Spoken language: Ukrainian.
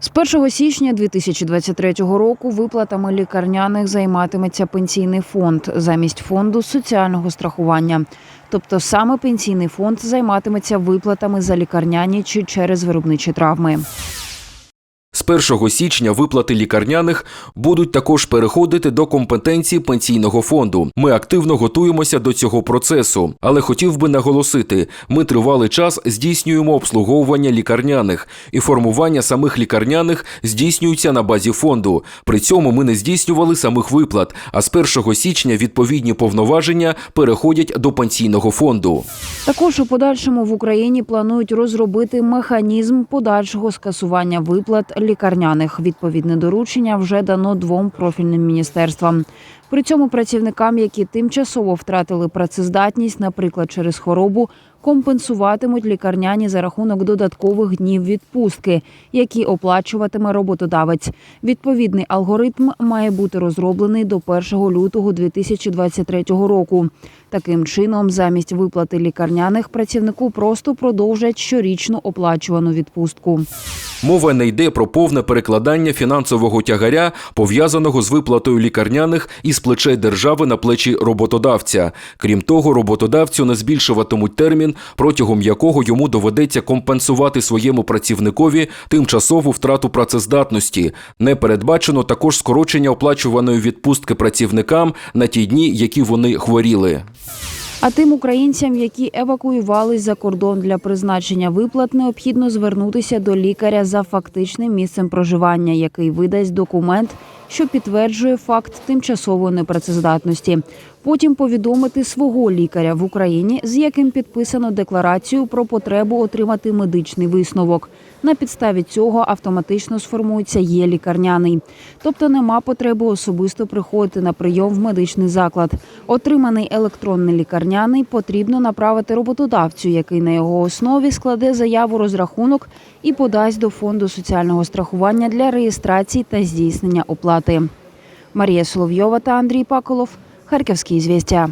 З 1 січня 2023 року виплатами лікарняних займатиметься пенсійний фонд замість фонду соціального страхування. Тобто саме пенсійний фонд займатиметься виплатами за лікарняні чи через виробничі травми. З 1 січня виплати лікарняних будуть також переходити до компетенції пенсійного фонду. Ми активно готуємося до цього процесу, але хотів би наголосити: ми тривалий час здійснюємо обслуговування лікарняних, і формування самих лікарняних здійснюється на базі фонду. При цьому ми не здійснювали самих виплат. А з 1 січня відповідні повноваження переходять до пенсійного фонду. Також у подальшому в Україні планують розробити механізм подальшого скасування виплат лікарняних. Відповідне доручення вже дано двом профільним міністерствам. При цьому працівникам, які тимчасово втратили працездатність, наприклад, через хворобу, компенсуватимуть лікарняні за рахунок додаткових днів відпустки, які оплачуватиме роботодавець. Відповідний алгоритм має бути розроблений до 1 лютого 2023 року. Таким чином, замість виплати лікарняних працівнику просто продовжать щорічну оплачувану відпустку. Мова не йде про повне перекладання фінансового тягаря, пов'язаного з виплатою лікарняних із плечей держави на плечі роботодавця. Крім того, роботодавцю не збільшуватимуть термін, протягом якого йому доведеться компенсувати своєму працівникові тимчасову втрату працездатності. Не передбачено також скорочення оплачуваної відпустки працівникам на ті дні, які вони хворіли. А тим українцям, які евакуювались за кордон для призначення виплат, необхідно звернутися до лікаря за фактичним місцем проживання, який видасть документ, що підтверджує факт тимчасової непрацездатності. Потім повідомити свого лікаря в Україні, з яким підписано декларацію про потребу отримати медичний висновок. На підставі цього автоматично сформується є лікарняний, тобто нема потреби особисто приходити на прийом в медичний заклад. Отриманий електронний лікарняний потрібно направити роботодавцю, який на його основі складе заяву розрахунок і подасть до фонду соціального страхування для реєстрації та здійснення оплати. Марія Соловйова та Андрій Паколов. Харківські звістя.